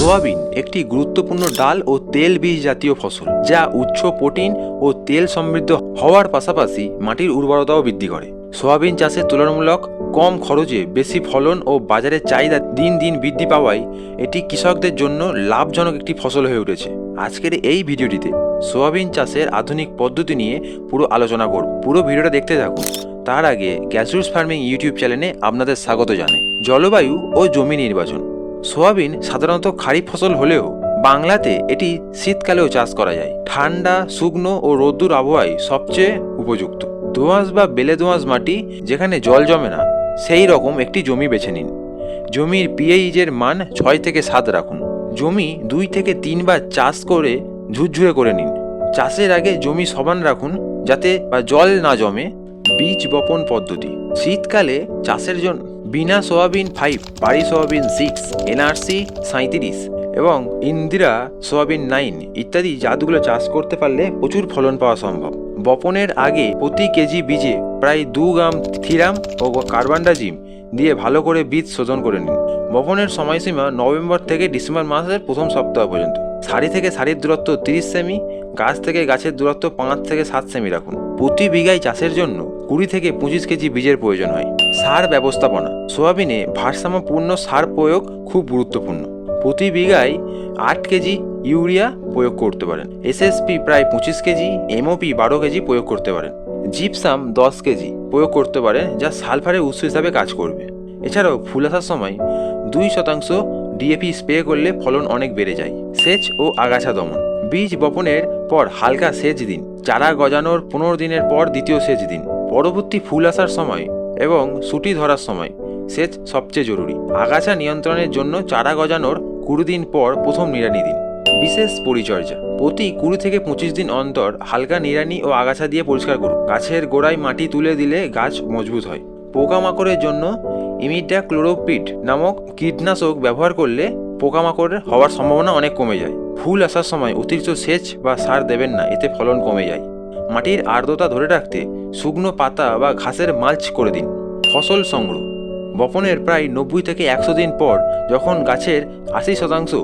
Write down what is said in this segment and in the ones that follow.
Soybean একটি গুরুত্বপূর্ণ ডাল ও তেল বীজ জাতীয় ফসল, যা উচ্চ প্রোটিন ও তেল সমৃদ্ধ হওয়ার পাশাপাশি মাটির উর্বরতাও বৃদ্ধি করে। সোয়াবিন চাষে তুলনামূলক কম খরচে বেশি ফলন ও বাজারের চাহিদা দিন দিন বৃদ্ধি পাওয়ায় এটি কৃষকদের জন্য লাভজনক একটি ফসল হয়ে উঠেছে। আজকের এই ভিডিওটিতে সোয়াবিন চাষের আধুনিক পদ্ধতি নিয়ে পুরো আলোচনা করব। পুরো ভিডিওটা দেখতে থাকুন। তার আগে গ্যাসরুস ফার্মিং ইউটিউব চ্যানেলে আপনাদের স্বাগত জানাই। জলবায়ু ও জমি নির্বাচন। সোয়াবিন সাধারণত খারিফ ফসল হলেও বাংলাতে এটি শীতকালেও চাষ করা যায়। ঠান্ডা, শুকনো ও রোদ্দুর আবহাওয়ায় সবচেয়ে উপযুক্ত। দোঁয়াশ বা বেলে দোঁয়াশ মাটি যেখানে জল জমে না, সেই রকম একটি জমি বেছে নিন। জমির পিএইচের মান ছয় থেকে সাত রাখুন। জমি দুই থেকে তিনবার চাষ করে ঝুরঝুরে করে নিন। চাষের আগে জমি সমান রাখুন যাতে বা জল না জমে। বীজ বপন পদ্ধতি। শীতকালে চাষের জন্য বিনা সোয়াবিন ফাইভ বাড়ি সোয়াবিন সিক্স এনআরসি সাঁইত্রিশ এবং ইন্দিরা সোয়াবিন নাইন ইত্যাদি জাতগুলো চাষ করতে পারলে প্রচুর ফলন পাওয়া সম্ভব। বপনের আগে প্রতি কেজি বীজে প্রায় দু গ্রাম থিরাম ও কার্বানডাজিম দিয়ে ভালো করে বীজ শোধন করে নিন। বপনের সময়সীমা নভেম্বর থেকে ডিসেম্বর মাসের প্রথম সপ্তাহ পর্যন্ত। সারি থেকে সারির দূরত্ব তিরিশ সেমি, গাছ থেকে গাছের দূরত্ব পাঁচ থেকে সাত সেমি রাখুন। প্রতি বিঘায় চাষের জন্য কুড়ি থেকে পঁচিশ কেজি বীজের প্রয়োজন হয়। সার ব্যবস্থাপনা। সোয়াবিনে ভারসাম্যপূর্ণ সার প্রয়োগ খুব গুরুত্বপূর্ণ। প্রতি বিঘায় আট কেজি ইউরিয়া প্রয়োগ করতে পারেন। এসএসপি প্রায় পঁচিশ কেজি এমওপি বারো কেজি প্রয়োগ করতে পারেন। জিপসাম দশ কেজি প্রয়োগ করতে পারেন, যা সালফারের উৎস হিসাবে কাজ করবে। এছাড়াও ফুল আসার সময় দুই শতাংশ ডিএপি স্প্রে করলে ফলন অনেক বেড়ে যায়। সেচ ও আগাছা দমন। বীজ বপনের পর হালকা সেচ দিন। চারা গজানোর পনেরো দিনের পর দ্বিতীয় সেচ দিন। পরবর্তী ফুল আসার সময় এবং সুটি ধরার সময় সেচ সবচেয়ে জরুরি। আগাছা নিয়ন্ত্রণের জন্য চারা গজানোর কুড়ি দিন পর প্রথম নিড়ানি দিন। বিশেষ পরিচর্যা। প্রতি কুড়ি থেকে পঁচিশ দিন অন্তর হালকা নিড়ানি ও আগাছা দিয়ে পরিষ্কার করুন। গাছের গোড়ায় মাটি তুলে দিলে গাছ মজবুত হয়। পোকামাকড়ের জন্য ইমিডা ক্লোরোপিড নামক কীটনাশক ব্যবহার করলে পোকামাকড়ের হওয়ার সম্ভাবনা অনেক কমে যায়। ফুল আসার সময় অতিরিক্ত সেচ বা সার দেবেন না, এতে ফলন কমে যায়। মাটির আর্দ্রতা ধরে রাখতে শুকনো পাতা বা ঘাসের মালচ করে দিন। ফসল সংগ্রহ। বপনের প্রায় নব্বই থেকে একশো দিন পর যখন গাছের আশি শতাংশ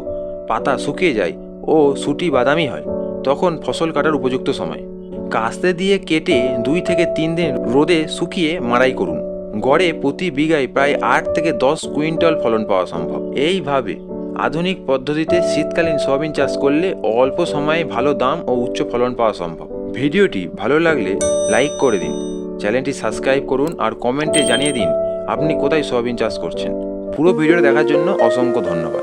পাতা শুকিয়ে যায় ও সুটি বাদামি হয়, তখন ফসল কাটার উপযুক্ত সময়। কাস্তে দিয়ে কেটে দুই থেকে তিন দিন রোদে শুকিয়ে মাড়াই করুন। গড়ে প্রতি বিঘায় প্রায় আট থেকে দশ কুইন্টাল ফলন পাওয়া সম্ভব। এইভাবে আধুনিক পদ্ধতিতে শীতকালীন সয়াবিন চাষ করলে অল্প সময়ে ভালো দাম ও উচ্চ ফলন পাওয়া সম্ভব। ভিডিওটি ভালো লাগলে লাইক করে দিন, চ্যানেলটি সাবস্ক্রাইব করুন আর কমেন্টে জানিয়ে দিন আপনি কোথায় সয়াবিন চাষ করছেন। পুরো ভিডিও দেখার জন্য অসংখ্য ধন্যবাদ।